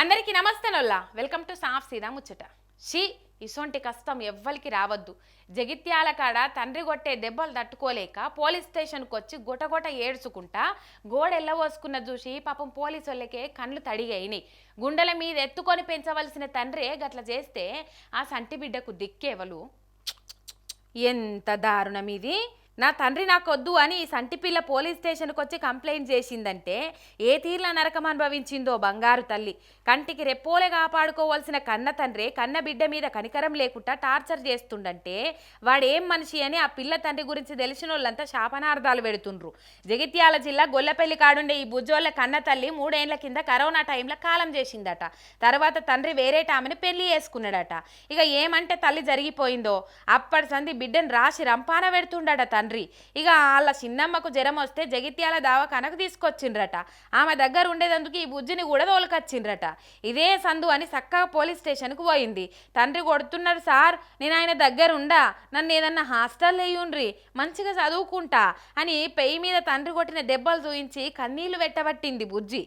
అందరికీ నమస్తేనొల్లా welcome to సాఫ్ సీదా ముచ్చట. షీ ఇసొంటి కష్టం ఎవ్వరికి రావద్దు. జగిత్యాల కాడ తండ్రి కొట్టే దెబ్బలు తట్టుకోలేక పోలీస్ స్టేషన్కి వచ్చి గొటగొట ఏడ్చుకుంటా గోడెల్లవోసుకున్న చూసి పాపం పోలీసు వాళ్ళకే కళ్ళు తడిగైనాయి. గుండెల మీద ఎత్తుకొని పెంచవలసిన తండ్రే గట్ల చేస్తే ఆ సంటి బిడ్డకు దిక్కేవలు. ఎంత దారుణం ఇది. నా తండ్రి నాకొద్దు అని ఈ సంటిపిల్ల పోలీస్ స్టేషన్కి వచ్చి కంప్లైంట్ చేసిందంటే ఏ తీర్ల నరకం అనుభవించిందో బంగారు తల్లి. కంటికి రెప్పోలే కాపాడుకోవాల్సిన కన్న తండ్రి కన్న బిడ్డ మీద కనికరం లేకుండా టార్చర్ చేస్తుండంటే వాడేం మనిషి అని ఆ పిల్ల తండ్రి గురించి తెలిసిన వాళ్ళంతా శాపనార్థాలు పెడుతుండ్రు. జగిత్యాల జిల్లా గొల్లపల్లి కాడుండే ఈ బుజ్జోళ్ళ కన్న తల్లి మూడేళ్ళ కింద కరోనా టైంలో కాలం చేసిందట. తర్వాత తండ్రి వేరే ఆమెను పెళ్ళి చేసుకున్నాడట. ఇక ఏమంటే తల్లి జరిగిపోయిందో? అప్పటి సంది బిడ్డను రాసి రంపాన పెడుతుండట తండ్రి. ఇక వాళ్ళ చిన్నమ్మకు జ్వరం వస్తే జగిత్యాల దవాఖానకు తీసుకొచ్చిండ్రట. ఆమె దగ్గర ఉండేదందుకు ఈ బుజ్జిని కూడా తోలుకొచ్చిండ్రట. ఇదే సందు అని చక్కగా పోలీస్ స్టేషన్కు పోయింది. తండ్రి కొడుతున్నాడు సార్ నేను ఆయన దగ్గర ఉండా. నన్ను ఏదన్నా హాస్టల్ వేయుండ్రి మంచిగా చదువుకుంటా అని పెయ్యి మీద తండ్రి కొట్టిన దెబ్బలు చూయించి కన్నీళ్ళు పెట్టబట్టింది బుజ్జి.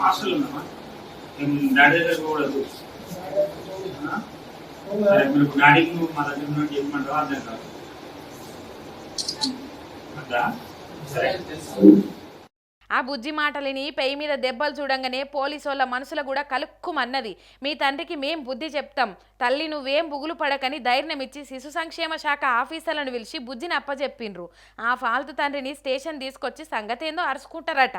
హాస్టల్లో ఉన్నామా? డాడీ దగ్గర ఆ? సరే మీరు డాడీకి నువ్వు మా దగ్గర నుండి చెప్పమంటావా? అర్థం కాదు. సరే. ఆ బుజ్జి మాటలిని పెయి మీద దెబ్బలు చూడంగానే పోలీసు వాళ్ళ మనసులో కూడా కలుక్కుమన్నది. మీ తండ్రికి మేం బుద్ధి చెప్తాం. తల్లి నువ్వేం బుగులు పడకని ధైర్యం ఇచ్చి శిశు సంక్షేమ శాఖ ఆఫీసర్లను పిలిచి బుజ్జిని అప్పచెప్పిండ్రు ఆ ఫాల్తు తండ్రిని స్టేషన్ తీసుకొచ్చి సంగతేందో అరుచుకుంటారట